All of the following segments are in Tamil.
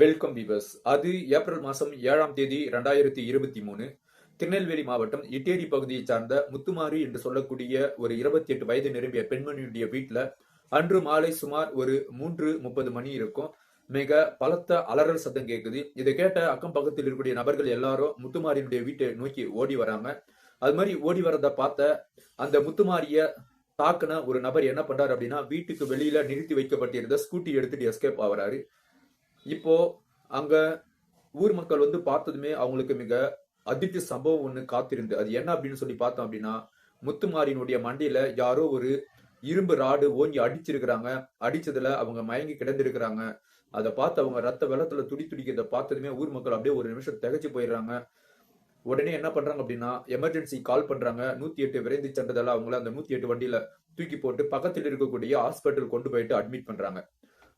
வெல்கம் விவர்ஸ் அது ஏப்ரல் மாதம் ஏழாம் தேதி ரெண்டாயிரத்தி இருபத்தி மூணு. திருநெல்வேலி மாவட்டம் இட்டேரி பகுதியை சார்ந்த முத்துமாரி என்று சொல்லக்கூடிய ஒரு இருபத்தி எட்டு வயது நிரம்பிய பெண்மணியுடைய வீட்டில் அன்று மாலை சுமார் ஒரு மூன்று முப்பது மணி இருக்கும். மிக பலத்த அலறல் சத்தம் கேட்குது இதை கேட்ட அக்கம் பக்கத்தில் இருக்கக்கூடிய நபர்கள் எல்லாரும் முத்துமாரியினுடைய வீட்டை நோக்கி ஓடி வராங்க அது மாதிரி ஓடி வரதை பார்த்த அந்த முத்துமாரிய தாக்குன ஒரு நபர் என்ன பண்றாரு அப்படின்னா வீட்டுக்கு வெளியில நிறுத்தி வைக்கப்பட்டிருந்த ஸ்கூட்டி எடுத்துட்டு எஸ்கேப் ஆகிறாரு. இப்போ அங்க ஊர் மக்கள் வந்து பார்த்ததுமே அவங்களுக்கு மிக அதிர்ச்சி சம்பவம் ஒண்ணு காத்திருந்து. அது என்ன அப்படின்னு சொல்லி பார்த்தோம் அப்படின்னா முத்துமாரினுடைய மண்டியில யாரோ ஒரு இரும்பு ராடு ஓங்கி அடிச்சிருக்கிறாங்க. அடிச்சதுல அவங்க மயங்கி கிடந்திருக்கிறாங்க. அதை பார்த்து அவங்க ரத்த வெள்ளத்துல துடி துடிக்கிறத பார்த்ததுமே ஊர் மக்கள் அப்படியே ஒரு நிமிஷம் திகச்சு போயிடுறாங்க. உடனே என்ன பண்றாங்க அப்படின்னா எமர்ஜென்சி கால் பண்றாங்க. நூத்தி எட்டு விரைந்து சென்றதால அவங்கள அந்த நூத்தி எட்டு வண்டியில தூக்கி போட்டு பக்கத்தில் இருக்கக்கூடிய ஹாஸ்பிட்டல் கொண்டு போயிட்டு அட்மிட் பண்றாங்க.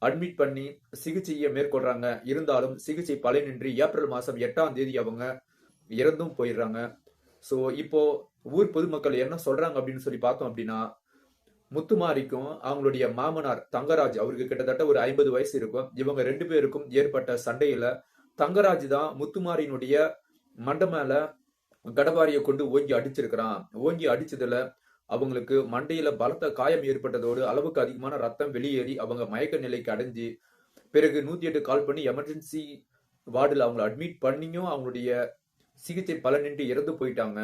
அட்மிட் பண்ணி சிகிச்சையை மேற்கொள்றாங்க. இருந்தாலும் சிகிச்சை பலனின்றி ஏப்ரல் மாதம் எட்டாம் தேதி அவங்க இறந்தும் போயிடுறாங்க. ஸோ இப்போ ஊர் பொதுமக்கள் என்ன சொல்றாங்க அப்படின்னு சொல்லி பார்த்தோம் அப்படின்னா முத்துமாரிக்கும் அவங்களுடைய மாமனார் தங்கராஜ் அவருக்கு கிட்டத்தட்ட ஒரு ஐம்பது வயசு இருக்கும். இவங்க ரெண்டு பேருக்கும் ஏற்பட்ட சண்டையில தங்கராஜ் தான் முத்துமாரியினுடைய மண்டமேல கடவாரியை கொண்டு ஓங்கி அடிச்சிருக்கிறான். ஓங்கி அடிச்சதுல அவங்களுக்கு மண்டையில பலத்த காயம் ஏற்பட்டதோடு அளவுக்கு அதிகமான ரத்தம் வெளியேறி அவங்க மயக்க நிலைக்கு அடைஞ்சு பிறகு நூத்தி எட்டு கால் பண்ணி எமர்ஜென்சி வார்டில் அவங்கள அட்மிட் பண்ணியும் அவங்களுடைய சிகிச்சை பலனின்றி இறந்து போயிட்டாங்க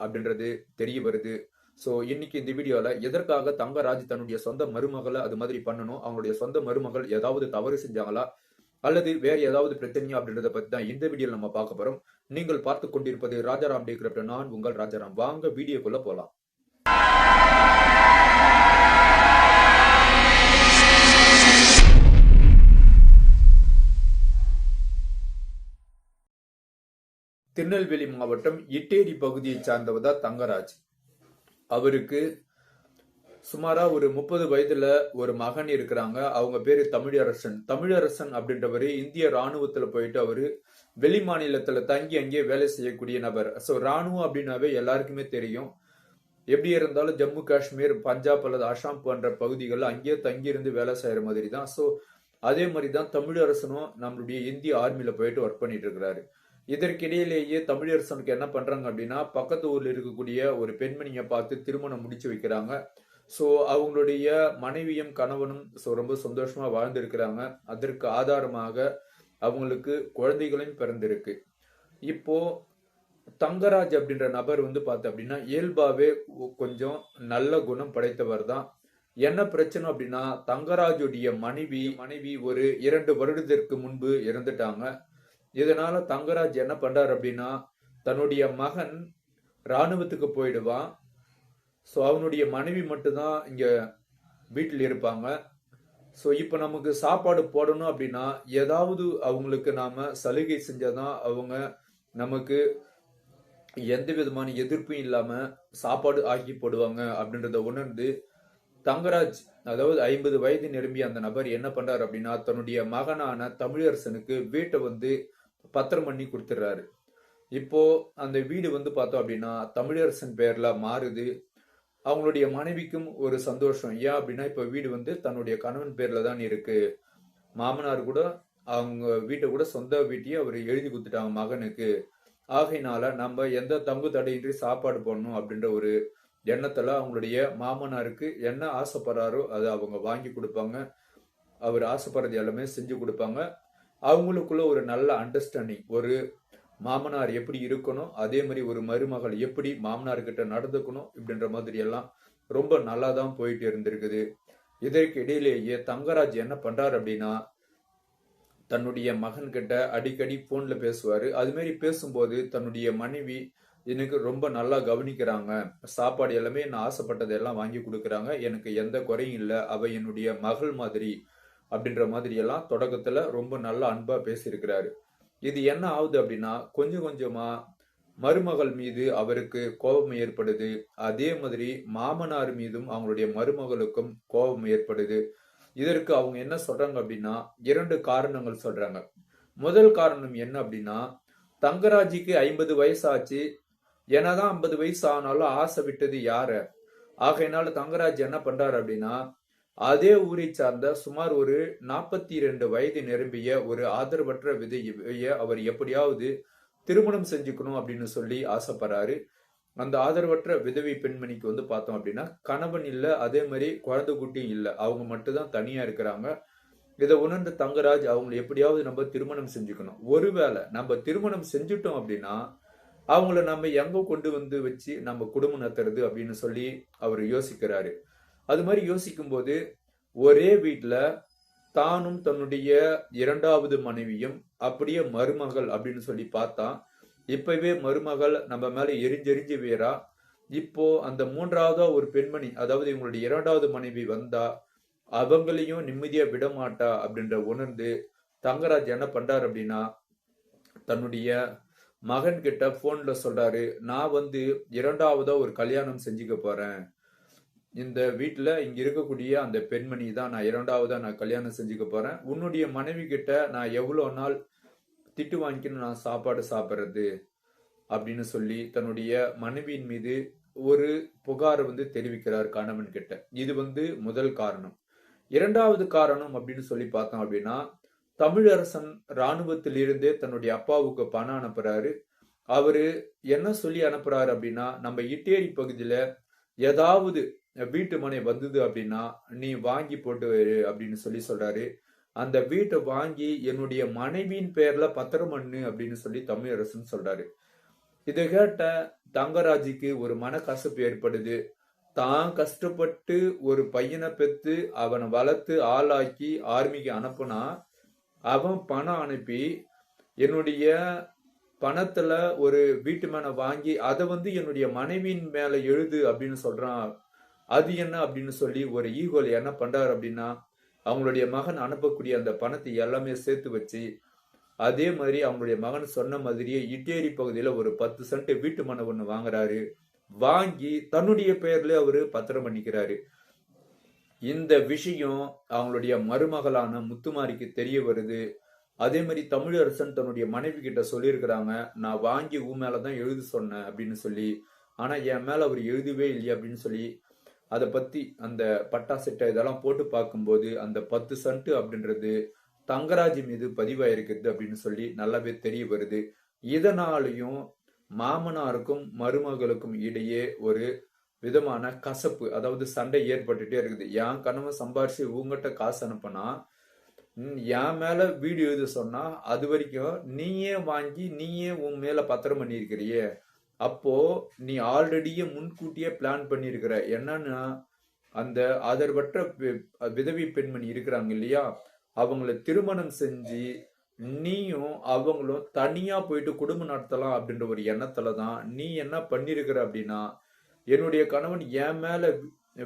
அப்படின்றது தெரிய வருது. ஸோ இன்னைக்கு இந்த வீடியோவில் எதற்காக தங்கராஜ் தன்னுடைய சொந்த மருமகளை அது மாதிரி பண்ணணும் அவங்களுடைய சொந்த மருமகள் ஏதாவது தவறு செஞ்சாங்களா அல்லது வேற ஏதாவது பிரச்சனையா அப்படின்றத பத்தி தான் இந்த வீடியோவில் நம்ம பார்க்க போறோம். நீங்கள் பார்த்து கொண்டிருப்பது ராஜாராம் டே நான் உங்கள் ராஜாராம். வாங்க வீடியோக்குள்ள போலாம். திருநெல்வேலி மாவட்டம் இட்டேரி பகுதியை சார்ந்தவர் தான் தங்கராஜ். அவருக்கு சுமாரா ஒரு முப்பது வயதுல ஒரு மகன் இருக்கிறாங்க. அவங்க பேரு தமிழரசன். தமிழரசன் அப்படின்றவரு இந்திய ராணுவத்துல போயிட்டு அவரு வெளி மாநிலத்துல தங்கி அங்கேயே வேலை செய்யக்கூடிய நபர். ஸோ ராணுவம் அப்படின்னாவே எல்லாருக்குமே தெரியும். எப்படி இருந்தாலும் ஜம்மு காஷ்மீர் பஞ்சாப் அல்லது அசாம் போன்ற பகுதிகளில் அங்கேயே தங்கியிருந்து வேலை செய்யற மாதிரி தான் ஸோ அதே மாதிரி தான் தமிழரசனும் நம்மளுடைய இந்திய ஆர்மியில போயிட்டு ஒர்க் பண்ணிட்டு இருக்கிறாரு. இதற்கிடையிலேயே தமிழரசனுக்கு என்ன பண்றாங்க அப்படின்னா பக்கத்து ஊர்ல இருக்கக்கூடிய ஒரு பெண்மணியை பார்த்து திருமணம் முடிச்சு வைக்கிறாங்க. ஸோ அவங்களுடைய மனைவியும் கணவனும் ஸோ ரொம்ப சந்தோஷமா வாழ்ந்திருக்கிறாங்க. அதற்கு ஆதாரமாக அவங்களுக்கு குழந்தைகளும் பிறந்திருக்கு. இப்போ தங்கராஜ் அப்படின்ற நபர் வந்து பார்த்த அப்படின்னா இயல்பாவே கொஞ்சம் நல்ல குணம் படைத்தவர் தான். என்ன பிரச்சனை அப்படின்னா தங்கராஜுடைய மனைவி மனைவி ஒரு இரண்டு வருடத்திற்கு முன்பு இறந்துட்டாங்க. இதனால தங்கராஜ் என்ன பண்றாரு அப்படின்னா தன்னுடைய மகன் ராணுவத்துக்கு போயிடுவான். ஸோ அவனுடைய மனைவி மட்டும்தான் இங்க வீட்டில் இருப்பாங்க. ஸோ இப்போ நமக்கு சாப்பாடு போடணும் அப்படின்னா ஏதாவது அவங்களுக்கு நாம சலுகை செஞ்சாதான் அவங்க நமக்கு எந்த விதமான எதிர்ப்பும் இல்லாம சாப்பாடு ஆக்கி போடுவாங்க அப்படின்றத உணர்ந்து தங்கராஜ் அதாவது ஐம்பது வயது நிரம்பிய அந்த நபர் என்ன பண்றாரு அப்படின்னா தன்னுடைய மகனான தமிழரசனுக்கு வீட்டை வந்து பத்திரம் பண்ணி கொடுத்துட்றாரு இப்போ அந்த வீடு வந்து பார்த்தோம் அப்படின்னா தமிழரசன் பேர்ல மாறுது. அவங்களுடைய மனைவிக்கும் ஒரு சந்தோஷம். ஏன் அப்படின்னா இப்போ வீடு வந்து தன்னுடைய கணவன் பேர்ல தான் இருக்கு. மாமனார் கூட அவங்க வீட்டை கூட சொந்த வீட்டையே அவர் எழுதி கொடுத்துட்டாங்க மகனுக்கு. ஆகையினால நம்ம எந்த தங்கு தடையின்றி சாப்பாடு போடணும் அப்படின்ற ஒரு எண்ணத்துல அவங்களுடைய மாமனாருக்கு என்ன ஆசைப்படுறாரோ அதை அவங்க வாங்கி கொடுப்பாங்க. அவர் ஆசைப்படுறது எல்லாமே செஞ்சு கொடுப்பாங்க. அவங்களுக்குள்ள ஒரு நல்ல அண்டர்ஸ்டாண்டிங் ஒரு மாமனார் எப்படி இருக்கணும் அதே மாதிரி ஒரு மருமகள் எப்படி மாமனார்கிட்ட நடந்துக்கணும் இப்படின்ற மாதிரி எல்லாம் ரொம்ப நல்லா தான் போயிட்டு இருந்திருக்குது. இதற்கு இடையிலேயே தங்கராஜ் என்ன பண்றாரு அப்படின்னா தன்னுடைய மகன்கிட்ட அடிக்கடி போன்ல பேசுவாரு. அதுமாரி பேசும்போது தன்னுடைய மனைவி எனக்கு ரொம்ப நல்லா கவனிக்கிறாங்க. சாப்பாடு எல்லாமே நான் ஆசைப்பட்டதை எல்லாம் வாங்கி கொடுக்குறாங்க. எனக்கு எந்த குறையும் இல்லை. அவ என்னுடைய மகள் மாதிரி அப்படின்ற மாதிரி எல்லாம் தொடக்கத்துல ரொம்ப நல்ல அன்பா பேசியிருக்கிறாரு. இது என்ன ஆகுது அப்படின்னா கொஞ்சம் கொஞ்சமா மருமகள் மீது அவருக்கு கோபம் ஏற்படுது. அதே மாதிரி மாமனார் மீதும் அவங்களுடைய மருமகளுக்கும் கோபம் ஏற்படுது. இதற்கு அவங்க என்ன சொல்றாங்க அப்படின்னா இரண்டு காரணங்கள் சொல்றாங்க. முதல் காரணம் என்ன அப்படின்னா தங்கராஜிக்கு ஐம்பது வயசு ஆச்சு என்னதான் ஐம்பது வயசு ஆனாலும் ஆசை விட்டது யார? ஆகையினால தங்கராஜ் என்ன பண்றாரு அப்படின்னா அதே ஊரை சார்ந்த சுமார் ஒரு நாற்பத்தி இரண்டு வயது நிரம்பிய ஒரு ஆதரவற்ற விதைய அவர் எப்படியாவது திருமணம் செஞ்சுக்கணும் அப்படின்னு சொல்லி ஆசைப்படுறாரு. அந்த ஆதரவற்ற விதவை பெண்மணிக்கு வந்து பார்த்தோம் அப்படின்னா கணவன் இல்லை அதே மாதிரி குழந்தை குட்டியும் இல்லை. அவங்க மட்டும்தான் தனியா இருக்கிறாங்க. இதை உணர்ந்த தங்கராஜ் அவங்களை எப்படியாவது நம்ம திருமணம் செஞ்சுக்கணும். ஒருவேளை நம்ம திருமணம் செஞ்சுட்டோம் அப்படின்னா அவங்கள நம்ம எங்க கொண்டு வந்து வச்சு நம்ம குடும்பம் நடத்துறது அப்படின்னு சொல்லி அவர் யோசிக்கிறாரு. அது மாதிரி யோசிக்கும் போது ஒரே வீட்டில் தானும் தன்னுடைய இரண்டாவது மனைவியும் அப்படியே மருமகள் அப்படின்னு சொல்லி பார்த்தா இப்பவே மருமகள் நம்ம மேல எரிஞ்செரிஞ்சு வேறா இப்போ அந்த மூன்றாவதா ஒரு பெண்மணி அதாவது இவங்களுடைய இரண்டாவது மனைவி வந்தா அவங்களையும் நிம்மதியா விட மாட்டா அப்படின்ற உணர்ந்து தங்கராஜ் என்ன பண்றாரு அப்படின்னா தன்னுடைய மகன் கிட்ட போன்ல சொல்றாரு நான் வந்து இரண்டாவதா ஒரு கல்யாணம் செஞ்சுக்க போறேன். இந்த வீட்டில் இங்கே இருக்கக்கூடிய அந்த பெண்மணி தான் நான் இரண்டாவதாக நான் கல்யாணம் செஞ்சுக்க போகிறேன் உன்னுடைய மனைவி கிட்ட நான் எவ்வளோ நாள் திட்டு வாங்கிக்கணும் நான் சாப்பாடு சாப்பிட்றது அப்படின்னு சொல்லி தன்னுடைய மனைவியின் மீது ஒரு புகார் வந்து தெரிவிக்கிறார் கணவன் கிட்ட. இது வந்து முதல் காரணம். இரண்டாவது காரணம் அப்படின்னு சொல்லி பார்த்தோம் அப்படின்னா தமிழரசன் இராணுவத்திலிருந்தே தன்னுடைய அப்பாவுக்கு பணம் அனுப்புறாரு. அவரு என்ன சொல்லி அனுப்புறாரு அப்படின்னா நம்ம இட்டேரி பகுதியில ஏதாவது வீட்டு மனை வந்தது அப்படின்னா நீ வாங்கி போட்டு அப்படின்னு சொல்லி சொல்றாரு. அந்த வீட்டை வாங்கி என்னுடைய மனைவியின் பேர்ல பத்திரம் பண்ணு அப்படின்னு சொல்லி தமிழரசன் சொல்றாரு. இதை கேட்ட தங்கராஜுக்கு ஒரு மனக்கசப்பு ஏற்படுது. தான் கஷ்டப்பட்டு ஒரு பையனை பெத்து அவனை வளர்த்து ஆளாக்கி ஆர்மிக்கு அனுப்புனா அவன் பணம் அனுப்பி என்னுடைய பணத்துல ஒரு வீட்டு மேல வாங்கி அதை வந்து என்னுடைய மனைவியின் மேல எழுது அப்படின்னு சொல்றான் அது என்ன அப்படின்னு சொல்லி ஒரு ஈகோல என்ன பண்றாரு அப்படின்னா அவங்களுடைய மகன் அனுப்பக்கூடிய அந்த பணத்தை எல்லாமே சேர்த்து வச்சு அதே மாதிரி அவங்களுடைய மகன் சொன்ன மாதிரியே இட்டேரி பகுதியில் ஒரு பத்து சென்ட் வீட்டு மனை ஒன்று வாங்குறாரு. வாங்கி தன்னுடைய பெயர்ல அவரு பத்திரம் பண்ணிக்கிறாரு. இந்த விஷயம் அவங்களுடைய மருமகளான முத்துமாரிக்கு தெரிய வருது. அதே மாதிரி தமிழரசன் தன்னுடைய மனைவி கிட்ட சொல்லியிருக்கிறாங்க நான் வாங்கி ஊ மேலதான் எழுத சொன்னேன் அப்படின்னு சொல்லி ஆனா என் மேல அவர் எழுதவே இல்லையா? அப்படின்னு சொல்லி அதை பத்தி அந்த பட்டா செட்டை இதெல்லாம் போட்டு பார்க்கும்போது அந்த பத்து சென்ட் அப்படின்றது தங்கராஜ் மீது பதிவாயிருக்குது அப்படின்னு சொல்லி நல்லாவே தெரிய வருது. இதனாலையும் மாமனாருக்கும் மருமகளுக்கும் இடையே ஒரு விதமான கசப்பு அதாவது சண்டை ஏற்பட்டுட்டே இருக்குது. என் கணவன் சம்பாரிச்சு உங்ககிட்ட காசு அனுப்பினா என் மேல வீடியோ எழுத சொன்னா அது வரைக்கும் நீயே வாங்கி நீயே உன் மேல பத்திரம் பண்ணியிருக்கிறியே அப்போ நீ ஆல்ரெடியே முன்கூட்டியே பிளான் பண்ணியிருக்கிற. என்னன்னா அந்த ஆதரவற்ற விதவி பெண்மணி இருக்கிறாங்க இல்லையா? அவங்கள திருமணம் செஞ்சு நீயும் அவங்களும் தனியா போயிட்டு குடும்பம் நடத்தலாம் அப்படின்ற ஒரு எண்ணத்துல தான் நீ என்ன பண்ணிருக்கிற அப்படின்னா என்னுடைய கணவன் என் மேல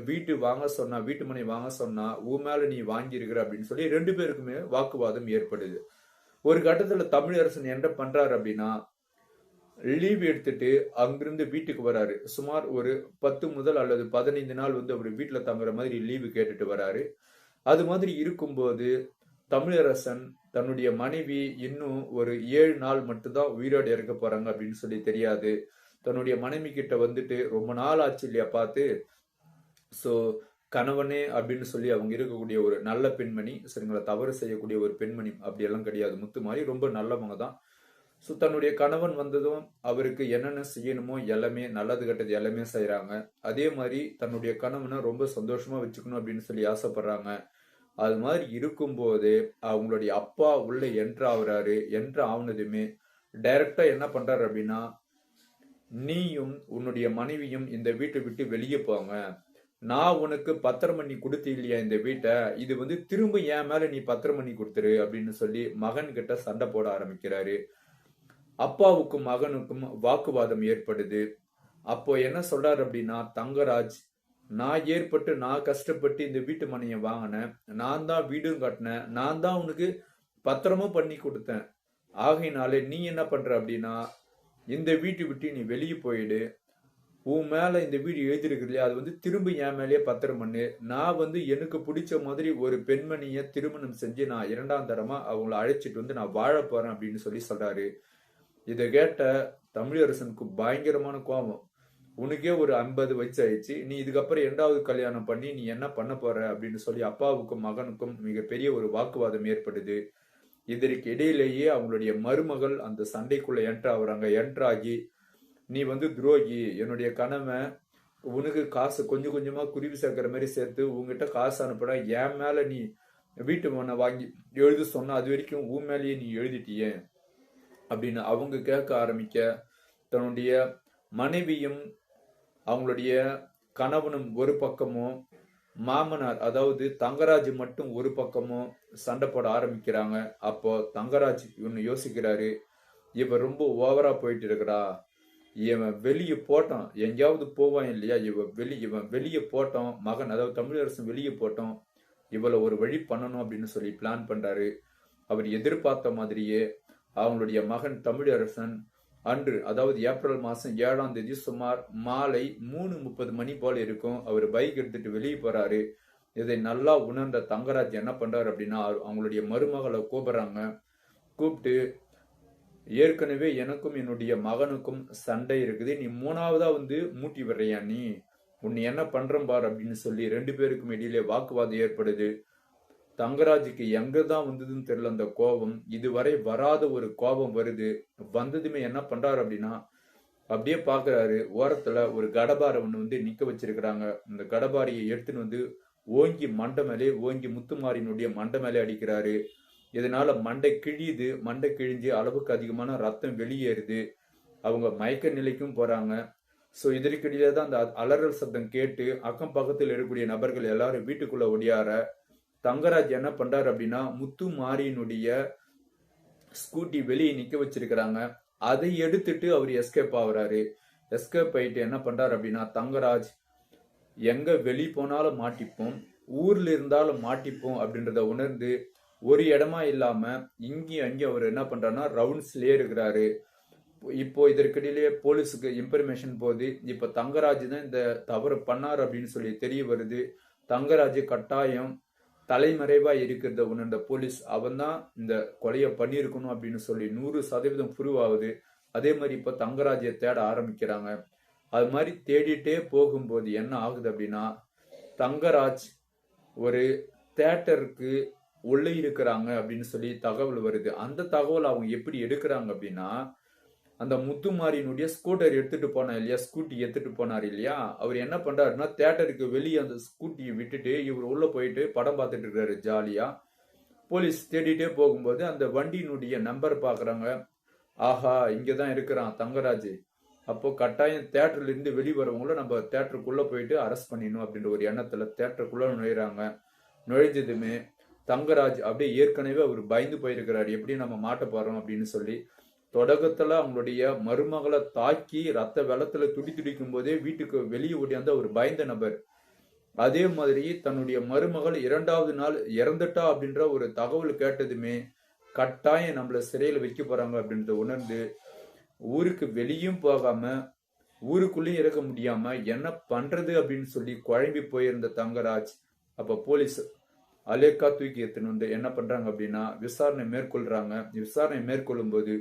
வீட்டு வாங்க சொன்னா வீட்டு மனை வாங்க சொன்னா உன் மேல நீ வாங்கியிருக்கிற அப்படின்னு சொல்லி ரெண்டு பேருக்குமே வாக்குவாதம் ஏற்படுது. ஒரு கட்டத்துல தமிழரசன் என்ன பண்றாரு அப்படின்னா லீவ் எடுத்துட்டு அங்கிருந்து வீட்டுக்கு வராரு. சுமார் ஒரு பத்து முதல் அல்லது பதினைந்து நாள் வந்து அவர் வீட்டில் தங்குற மாதிரி லீவு கேட்டுட்டு வராரு. அது மாதிரி இருக்கும்போது தமிழரசன் தன்னுடைய மனைவி இன்னும் ஒரு ஏழு நாள் மட்டும்தான் உயிரோடு இறக்க போறாங்க அப்படின்னு சொல்லி தெரியாது. தன்னுடைய மனைவி கிட்ட வந்துட்டு ரொம்ப நாள் ஆச்சு இல்லையா பார்த்து. ஸோ கணவனே அப்படின்னு சொல்லி அவங்க இருக்கக்கூடிய ஒரு நல்ல பெண்மணி சரிங்களா? தவறு செய்யக்கூடிய ஒரு பெண்மணி அப்படியெல்லாம் கிடையாது. முத்து மாதிரி ரொம்ப நல்லவங்க தான். ஸோ தன்னுடைய கணவன் வந்ததும் அவருக்கு என்னென்ன செய்யணுமோ எல்லாமே நல்லது கெட்டது எல்லாமே செய்கிறாங்க அதே மாதிரி தன்னுடைய கணவனை ரொம்ப சந்தோஷமாக வச்சுக்கணும் அப்படின்னு சொல்லி ஆசைப்படுறாங்க. அது மாதிரி இருக்கும்போது அவங்களுடைய அப்பா உள்ள என்ட்ரு ஆகுறாரு. என்ட்ரு ஆகுனதுமே டைரக்டாக என்ன பண்ணுறாரு அப்படின்னா நீயும் உன்னுடைய மனைவியும் இந்த வீட்டை விட்டு வெளியே போங்க. நான் உனக்கு பத்திரம் பண்ணி கொடுத்து இல்லையா இந்த வீட்டை? இது வந்து திரும்ப என் மேல நீ பத்திரம் பண்ணி கொடுத்துரு அப்படின்னு சொல்லி மகன் கிட்ட சண்டை போட ஆரம்பிக்கிறாரு. அப்பாவுக்கும் மகனுக்கும் வாக்குவாதம் ஏற்படுது. அப்போ என்ன சொல்றாரு அப்படின்னா தங்கராஜ் நான் ஏற்பட்டு நான் கஷ்டப்பட்டு இந்த வீட்டு மனையை வாங்கினேன். நான் தான் வீடும் கட்டினேன். நான் தான் உனக்கு பத்திரமும் பண்ணி கொடுத்தேன். ஆகையினாலே நீ என்ன பண்ற அப்படின்னா இந்த வீட்டை விட்டு நீ வெளியே போயிடு. உன் மேல இந்த வீடு எழுதியிருக்கு இல்லையா? அது வந்து திரும்ப என் மேலேயே பத்திரம் பண்ணு. நான் வந்து எனக்கு பிடிச்ச மாதிரி ஒரு பெண்மணியை திருமணம் செஞ்சு நான் இரண்டாம் தரமா அவங்கள அழைச்சிட்டு வந்து நான் வாழ போறேன் அப்படின்னு சொல்லி சொல்றாரு. இதை கேட்ட தமிழரசனுக்கு பயங்கரமான கோபம். உனக்கே ஒரு ஐம்பது வயசு ஆயிடுச்சு. நீ இதுக்கப்புறம் இரண்டாவது கல்யாணம் பண்ணி நீ என்ன பண்ண போற? அப்படின்னு சொல்லி அப்பாவுக்கும் மகனுக்கும் மிகப்பெரிய ஒரு வாக்குவாதம் ஏற்படுது இதற்கு இடையிலேயே அவங்களுடைய மருமகள் அந்த சண்டைக்குள்ள என்ட்ரு ஆகுறாங்க. என்ட்ராகி நீ வந்து துரோகி. என்னுடைய கணவன் உனக்கு காசு கொஞ்சம் கொஞ்சமா குருவி சேர்க்கிற மாதிரி சேர்த்து உங்ககிட்ட காசு அனுப்புனா என் மேல நீ வீட்டு மண்ணை வாங்கி எழுத சொன்ன அது வரைக்கும் உன் மேலேயே நீ எழுதிட்டியே. அப்படின்னு அவங்க கேட்க ஆரம்பிக்க தன்னுடைய மனைவியும் அவங்களுடைய கணவனும் ஒரு பக்கமும் மாமனார் அதாவது தங்கராஜ் மட்டும் ஒரு பக்கமும் சண்டை போட ஆரம்பிக்கிறாங்க. அப்போ தங்கராஜ் இவனு யோசிக்கிறாரு இவன் ரொம்ப ஓவரா போயிட்டு இருக்கிறா இவன் வெளியே போட்டான். எங்கேயாவது போவான் இல்லையா? இவன் வெளி இவன் வெளியே போட்டோம் மகன் அதாவது தமிழரசன் வெளியே போட்டோம் இவளை ஒரு வழி பண்ணணும் அப்படின்னு சொல்லி பிளான் பண்றாரு. அவர் எதிர்பார்த்த மாதிரியே அவங்களுடைய மகன் தமிழரசன். அன்று அதாவது ஏப்ரல் மாதம் ஏழாம் தேதி சுமார் மாலை மூணு முப்பது மணி போல இருக்கும். அவர் பைக் எடுத்துட்டு வெளியே போறாரு. இதை நல்லா உணர்ந்த தங்கராஜ் என்ன பண்றாரு அப்படின்னா அவர் அவங்களுடைய மருமகளை கூப்பிடுறாங்க. கூப்பிட்டு ஏற்கனவே எனக்கும் என்னுடைய மகனுக்கும் சண்டை இருக்குது. நீ மூணாவதா வந்து மூட்டி விடுறியா நீ? உன்னை என்ன பண்றேன் பார் அப்படின்னு சொல்லி ரெண்டு பேருக்கும் இடையிலே வாக்குவாதம் ஏற்படுது. தங்கராஜுக்கு எங்க தான் வந்ததுன்னு தெரியல அந்த கோபம். இதுவரை வராத ஒரு கோபம் வருது. வந்ததுமே என்ன பண்றாரு அப்படின்னா அப்படியே பாக்குறாரு. ஓரத்துல ஒரு கடபாரை ஒண்ணு வந்து நிக்க வச்சிருக்கிறாங்க. அந்த கடபாரியை எடுத்துன்னு வந்து ஓங்கி மண்டை மேலே ஓங்கி முத்துமாரினுடைய மண்டை மேலே அடிக்கிறாரு. இதனால மண்டை கிழியுது. மண்டை கிழிஞ்சு அளவுக்கு அதிகமான ரத்தம் வெளியேறுது. அவங்க மயக்க நிலைக்கும் போறாங்க. ஸோ இதற்கிடையே தான் அந்த அலறல் சத்தம் கேட்டு அக்கம் பக்கத்தில் இருக்கக்கூடிய நபர்கள் எல்லாரும் வீட்டுக்குள்ள ஒடியார தங்கராஜ் என்ன பண்றாரு அப்படின்னா முத்து மாரியினுடைய ஸ்கூட்டி வெளியே நிக்க வச்சிருக்கிறாங்க. அதை எடுத்துட்டு அவர் எஸ்கேப் ஆகுறாரு. எஸ்கேப் ஆயிட்டு என்ன பண்றாரு அப்படின்னா தங்கராஜ் எங்க வெளி போனாலும் மாட்டிப்போம். ஊர்ல இருந்தாலும் மாட்டிப்போம் அப்படின்றத உணர்ந்து ஒரு இடமா இல்லாம இங்கேயும் அங்கேயும் அவர் என்ன பண்றாருன்னா ரவுண்ட்ஸ்லயே இருக்கிறாரு. இப்போ இதற்கிடையிலேயே போலீஸுக்கு இன்ஃபர்மேஷன் போகுது இப்போ தங்கராஜ் தான் இந்த தவறு பண்ணார் அப்படின்னு சொல்லி தெரிய வருது. தங்கராஜ் கட்டாயம் தலைமறைவாக இருக்கிறத உணர்ந்த போலீஸ் அவன் தான் இந்த கொலையை பண்ணியிருக்கணும் அப்படின்னு சொல்லி நூறு சதவீதம் ப்ரூவ் ஆகுது அதே மாதிரி இப்போ தங்கராஜை தேட ஆரம்பிக்கிறாங்க. அது மாதிரி தேடிட்டே போகும்போது என்ன ஆகுது அப்படின்னா தங்கராஜ் ஒரு தேட்டருக்கு உள்ளே இருக்கிறாங்க அப்படின்னு சொல்லி தகவல் வருது. அந்த தகவல் அவங்க எப்படி எடுக்கிறாங்க அப்படின்னா அந்த முத்துமாரியினுடைய ஸ்கூட்டர் எடுத்துட்டு போனா இல்லையா? ஸ்கூட்டி எடுத்துட்டு போனார் இல்லையா? அவர் என்ன பண்றாருன்னா தேட்டருக்கு வெளியே அந்த ஸ்கூட்டியை விட்டுட்டு இவர் உள்ள போயிட்டு படம் பார்த்துட்டு இருக்காரு ஜாலியா. போலீஸ் தேடிட்டே போகும்போது அந்த வண்டியினுடைய நம்பர் பாக்குறாங்க ஆஹா இங்கதான் இருக்கிறான் தங்கராஜ். அப்போ கட்டாயம் தேட்டர்ல இருந்து வெளிவரவங்கள நம்ம தேட்டருக்குள்ள போயிட்டு அரெஸ்ட் பண்ணிடணும் அப்படின்ற ஒரு எண்ணத்துல தேட்டருக்குள்ள நுழையிறாங்க. நுழைஞ்சதுமே தங்கராஜ் அப்படியே ஏற்கனவே அவர் பயந்து போயிருக்கிறாரு. எப்படி நம்ம மாட்ட போறோம் அப்படின்னு சொல்லி தொடக்கத்துல அவங்களுடைய மருமகளை தாக்கி ரத்த வெள்ளத்துல துடி துடிக்கும் போதே வீட்டுக்கு வெளியே ஓடியாந்த ஒரு பயந்த நபர். அதே மாதிரி தன்னுடைய மருமகள் இரண்டாவது நாள் இறந்துட்டா அப்படின்ற ஒரு தகவல் கேட்டதுமே கட்டாயம் நம்மள சிறையில வைக்க போறாங்க அப்படின்றத உணர்ந்து ஊருக்கு வெளியும் போகாம ஊருக்குள்ளேயும் இருக்க முடியாம என்ன பண்றது அப்படின்னு சொல்லி குழம்பி போயிருந்த தங்கராஜ் அப்ப போலீஸ் அலேக்கா தூக்கி எடுத்துன்னு வந்து என்ன பண்றாங்க அப்படின்னா விசாரணை மேற்கொள்றாங்க. விசாரணை மேற்கொள்ளும் போது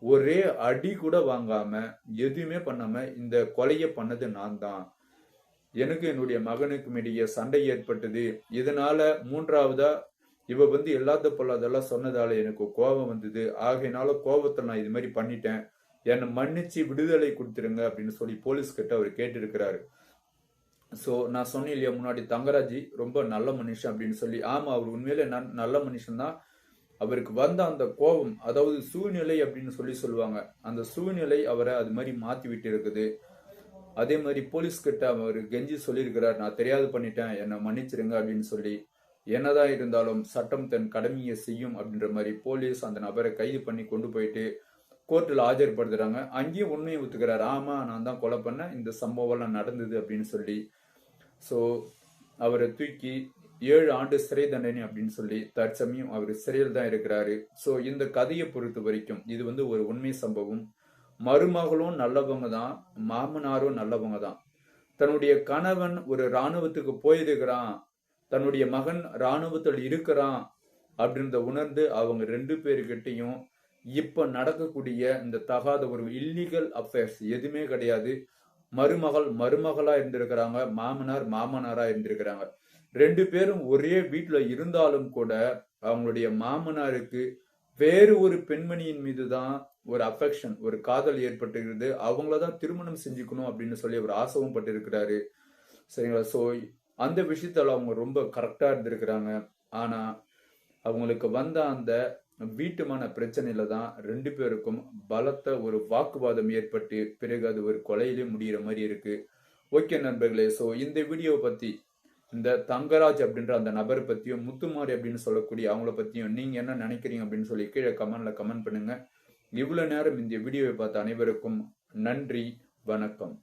ஒரே அடி கூட வாங்காம எதுவுமே பண்ணாம இந்த கொலையை பண்ணது நான் தான். எனக்கு என்னுடைய மகனுக்கும் இடையே சண்டை ஏற்பட்டது. இதனால மூன்றாவதா இவ வந்து எல்லாத்த பொல்லாதெல்லாம் சொன்னதால எனக்கு கோபம் வந்தது. ஆகையினால கோபத்தை நான் இது மாதிரி பண்ணிட்டேன். என்னை மன்னிச்சு விடுதலை கொடுத்துருங்க அப்படின்னு சொல்லி போலீஸ் கிட்ட அவர் கேட்டிருக்கிறாரு. ஸோ நான் சொன்னேன் இல்லையா முன்னாடி தங்கராஜி ரொம்ப நல்ல மனுஷன் அப்படின்னு சொல்லி. ஆமா அவர் உண்மையில நன்- நல்ல மனுஷன் தான். அவருக்கு வந்த அந்த கோபம் அதாவது சூழ்நிலை அப்படின்னு சொல்லி சொல்லுவாங்க. அந்த சூழ்நிலை அவரை அது மாதிரி மாத்தி விட்டு இருக்குது அதே மாதிரி போலீஸ் கிட்ட அவர் கெஞ்சி சொல்லியிருக்கிறார் நான் தெரியாது பண்ணிட்டேன் என்னை மன்னிச்சிருங்க அப்படின்னு சொல்லி. என்னதான் இருந்தாலும் சட்டம் தன் கடமையை செய்யும் அப்படின்ற மாதிரி போலீஸ் அந்த நபரை கைது பண்ணி கொண்டு போயிட்டு கோர்ட்டில் ஆஜர்படுத்துறாங்க. அங்கேயும் உண்மையை ஒத்துக்கிறார். ஆமா நான் தான் கொலை பண்ணேன் இந்த சம்பவம்லாம் நடந்தது அப்படின்னு சொல்லி. ஸோ அவரை தூக்கி ஏழு ஆண்டு சிறை தண்டனை அப்படின்னு சொல்லி தற்சமயம் அவர் சிறையில் தான் இருக்கிறாரு. ஸோ இந்த கதையை பொறுத்த வரைக்கும் இது வந்து ஒரு உண்மை சம்பவம். மருமகளும் நல்லவங்க தான் மாமனாரும் நல்லவங்க தான். தன்னுடைய கணவன் ஒரு இராணுவத்துக்கு போயிருக்கிறான். தன்னுடைய மகன் இராணுவத்தில் இருக்கிறான் அப்படின்றத உணர்ந்து அவங்க ரெண்டு பேருக்கிட்டையும் இப்போ நடக்கக்கூடிய இந்த தகாத ஒரு இல்லீகல் அஃபேர்ஸ் எதுவுமே கிடையாது. மருமகள் மருமகளா இருந்திருக்கிறாங்க மாமனார் மாமனாரா இருந்திருக்கிறாங்க. ரெண்டு பேரும் ஒரே வீட்டில் இருந்தாலும் கூட அவங்களுடைய மாமனாருக்கு வேறு ஒரு பெண்மணியின் மீது தான் ஒரு அஃபெக்ஷன் ஒரு காதல் ஏற்பட்டுகிறது அவங்கள தான் திருமணம் செஞ்சுக்கணும் அப்படின்னு சொல்லி அவர் ஆசவும் பட்டிருக்கிறாரு. சரிங்களா? ஸோ அந்த விஷயத்தில் அவங்க ரொம்ப கரெக்டாக இருந்திருக்கிறாங்க. ஆனால் அவங்களுக்கு வந்த அந்த வீட்டுமான பிரச்சனையில தான் ரெண்டு பேருக்கும் பலத்த ஒரு வாக்குவாதம் ஏற்பட்டு பிறகு அது ஒரு கொலையிலே முடியிற மாதிரி இருக்கு. ஓகே நண்பர்களே. ஸோ இந்த வீடியோவை பற்றி இந்த தங்கராஜ் அப்படின்ற அந்த நபரை பத்தியும் முத்துமாரி அப்படின்னு சொல்லக்கூடிய அவங்கள பத்தியும் நீங்க என்ன நினைக்கிறீங்க அப்படின்னு சொல்லி கீழே கமெண்ட்ல கமெண்ட் பண்ணுங்க. இவ்வளவு நேரம் இந்த வீடியோவை பார்த்த அனைவருக்கும் நன்றி வணக்கம்.